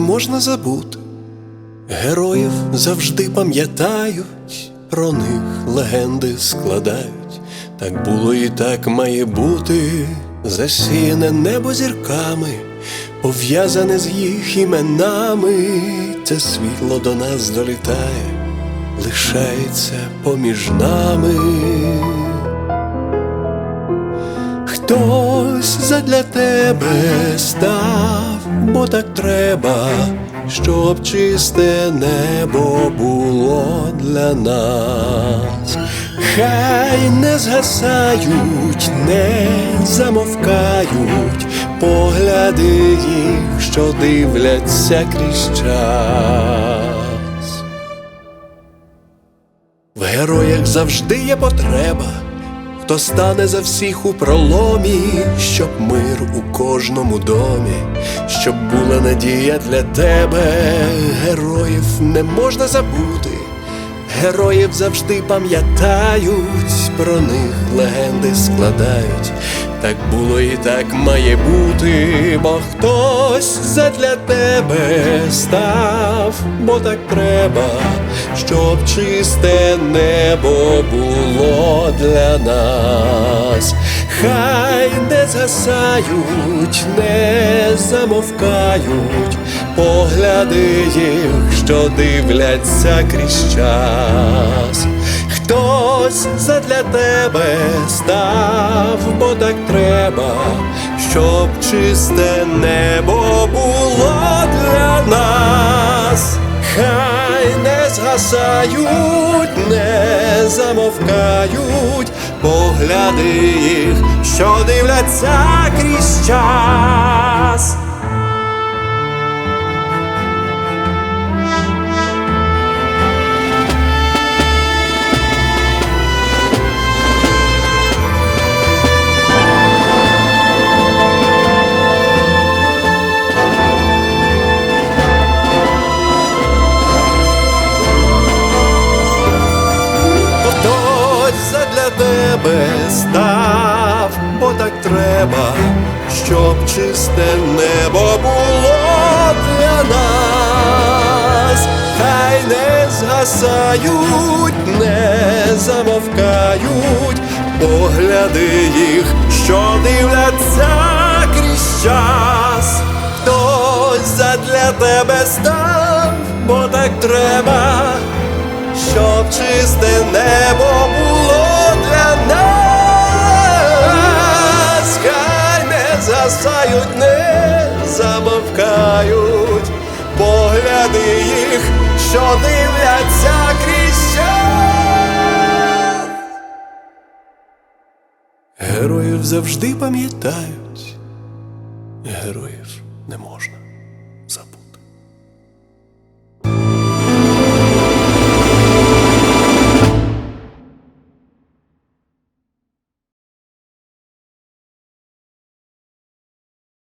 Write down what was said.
можна забути. Героїв завжди пам'ятають, про них легенди складають. Так було і так має бути, засіяне небо зірками, пов'язане з їх іменами, це світло до нас долітає, лишається поміж нами. Хтось задля тебе став, бо так треба, щоб чисте небо було для нас. Хай не згасають, не замовкають погляди їх, що дивляться крізь час. В героях завжди є потреба, хто стане за всіх у проломі, щоб мир у кожному домі, щоб була надія для тебе, героїв не можна забути. Героїв завжди пам'ятають, про них легенди складають. Так було і так має бути, бо хтось задля тебе став, бо так треба, щоб чисте небо було для нас. Хай не згасають, не замовкають погляди їх, що дивляться крізь час. Хтось задля тебе став, бо так треба, щоб чисте небо було для нас. Не не замовкають погляди їх, що дивляться крізь час. Тебе став, бо так треба, щоб чисте небо було для нас, хай не згасають, не замовкають погляди їх, що дивляться крізь час. Хтось задля тебе став, бо так треба щоб чисте небо було замовкають погляди їх, що дивляться крізь час. Героїв завжди пам'ятають, героїв не можна